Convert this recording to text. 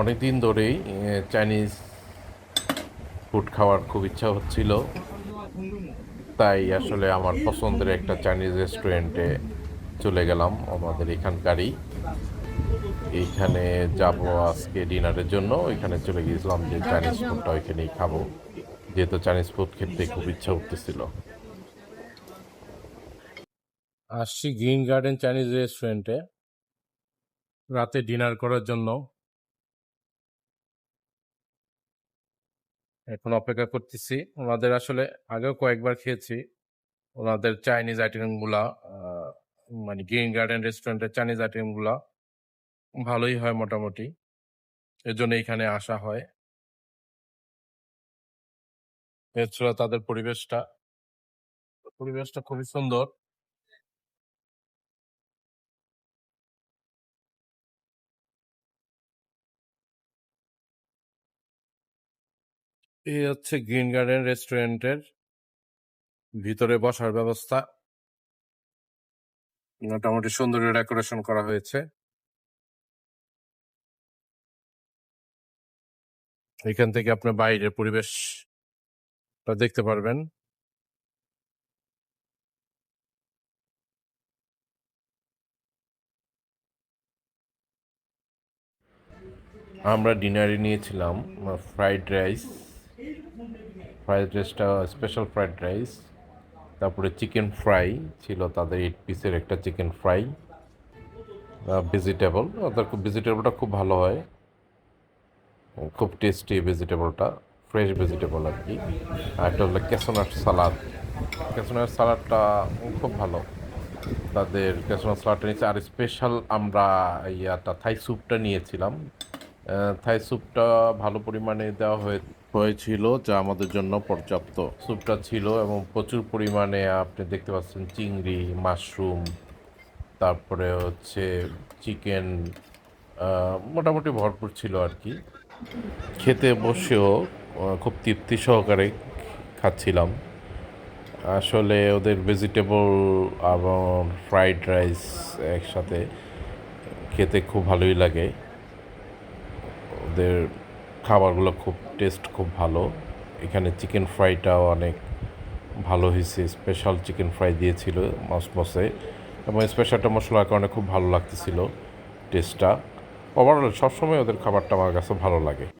অনেক দিন ধরেই চাইনিজ ফুড খাওয়ার খুব ইচ্ছা হচ্ছিল। তাই আসলে আমার পছন্দের একটা চাইনিজ রেস্টুরেন্টে চলে গেলাম, আমাদের এখানকারই। এইখানে যাব আজকে ডিনারের জন্য, ওইখানে চলে গিয়েছিলাম যে চাইনিজ ফুডটা ওইখানেই খাব। যেহেতু চাইনিজ ফুড খেতে খুব ইচ্ছা উঠতেছিল আসছি গ্রিন গার্ডেন চাইনিজ রেস্টুরেন্টে রাতে ডিনার করার জন্য এখন অপেক্ষা করতেছি। ওনাদের আসলে আগেও কয়েকবার খেয়েছি। ওনাদের চাইনিজ আইটেমগুলা মানে গ্রিন গার্ডেন রেস্টুরেন্টের চাইনিজ আইটেমগুলা ভালোই হয় মোটামুটি। এর জন্য এখানে আসা হয়। এছাড়া তাদের পরিবেশটা পরিবেশটা খুবই সুন্দর। এই হচ্ছে গ্রিন গার্ডেন রেস্টুরেন্টের ভিতরে বসার ব্যবস্থা। মোটামুটি সুন্দর ডেকোরেশন করা হয়েছে। এখান থেকে আপনি বাইরের পরিবেশটা দেখতে পারবেন। আমরা ডিনারে নিয়েছিলাম, ফ্রাইড রাইস। ফ্রাইড রাইসটা স্পেশাল ফ্রাইড রাইস তারপরে চিকেন ফ্রাই ছিল তাদের এইট পিসের একটা চিকেন ফ্রাই ভেজিটেবল ওদের খুব ভেজিটেবলটা খুব ভালো হয়। খুব টেস্টি ভেজিটেবলটা ফ্রেশ ভেজিটেবল আর কি। আর একটা হলো ক্যাসোনাট সালাদ ক্যাসোনাট সালাদটা খুব ভালো। তাদের ক্যাসোনাট সালাদটা নিয়েছে। আর স্পেশাল আমরা ইয়াটা থাই স্যুপটা নিয়েছিলাম। থাই স্যুপটা ভালো পরিমাণে দেওয়া হয়ে হয়েছিল যা আমাদের জন্য পর্যাপ্ত। স্যুপটা ছিল এবং প্রচুর পরিমাণে আপনি দেখতে পাচ্ছেন চিংড়ি, মাশরুম, তারপরে হচ্ছে চিকেন মোটামুটি ভরপুর ছিল আর কি। খেতে বসেও খুব তৃপ্তি সহকারে খাচ্ছিলাম। আসলে ওদের ভেজিটেবল এবং ফ্রাইড রাইস একসাথে খেতে খুব ভালোই লাগে। ওদের খাবারগুলো খুব টেস্ট খুব ভালো। এখানে চিকেন ফ্রাইটাও অনেক ভালো হয়েছে। স্পেশাল চিকেন ফ্রাই দিয়েছিল মসমসে এবং স্পেশালটা মশলার কারণে খুব ভালো লাগতেছিল টেস্টটা ওভারঅল সবসময় ওদের খাবারটা আমার কাছে ভালো লাগে।